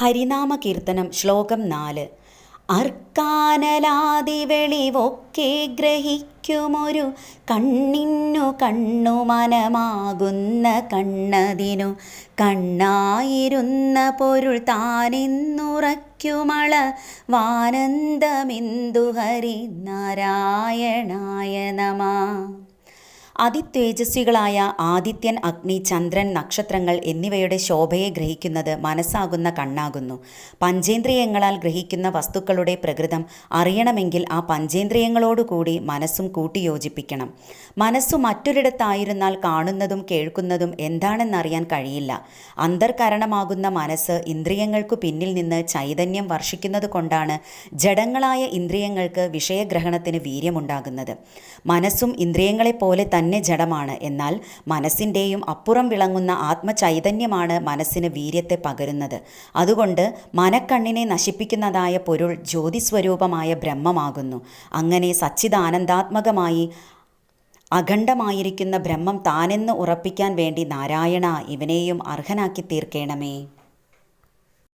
ഹരിനാമ കീർത്തനം ശ്ലോകം നാല്. അർക്കാനലാതി വെളിവൊക്കെ ഗ്രഹിക്കുമൊരു കണ്ണിന്നു കണ്ണു മനമാകുന്ന കണ്ണതിനു കണ്ണായിരുന്ന പൊരുൾ താനിന്നുറയ്ക്കുമള വാനന്ദമിന്ദു ഹരി നാരായണായ നമ. അതിതേജസ്വികളായ ആദിത്യൻ അഗ്നി ചന്ദ്രൻ നക്ഷത്രങ്ങൾ എന്നിവയുടെ ശോഭയെ ഗ്രഹിക്കുന്നത് മനസ്സാകുന്ന കണ്ണാകുന്നു. പഞ്ചേന്ദ്രിയങ്ങളാൽ ഗ്രഹിക്കുന്ന വസ്തുക്കളുടെ പ്രകൃതം അറിയണമെങ്കിൽ ആ പഞ്ചേന്ദ്രിയങ്ങളോടുകൂടി മനസ്സും കൂട്ടിയോജിപ്പിക്കണം. മനസ്സു മറ്റൊരിടത്തായിരുന്നാൽ കാണുന്നതും കേൾക്കുന്നതും എന്താണെന്നറിയാൻ കഴിയില്ല. അന്തർകരണമാകുന്ന മനസ്സ് ഇന്ദ്രിയങ്ങൾക്കു പിന്നിൽ നിന്ന് ചൈതന്യം വർഷിക്കുന്നത് കൊണ്ടാണ് ജഡങ്ങളായ ഇന്ദ്രിയങ്ങൾക്ക് വിഷയഗ്രഹണത്തിന് വീര്യമുണ്ടാകുന്നത്. മനസ്സും ഇന്ദ്രിയങ്ങളെപ്പോലെ തന്നെ ജഡമാണ്. എന്നാൽ മനസ്സിന്റെയും അപ്പുറം വിളങ്ങുന്ന ആത്മചൈതന്യമാണ് മനസ്സിന് വീര്യത്തെ പകരുന്നത്. അതുകൊണ്ട് മനക്കണ്ണിനെ നശിപ്പിക്കുന്നതായ പൊരുൾ ജ്യോതിസ്വരൂപമായ ബ്രഹ്മമാകുന്നു. അങ്ങനെ സച്ചിദാനന്ദാത്മകമായി അഖണ്ഡമായിരിക്കുന്ന ബ്രഹ്മം താനെന്ന് ഉറപ്പിക്കാൻ വേണ്ടി നാരായണ ഇവനെയും അർഹനാക്കി തീർക്കേണമേ.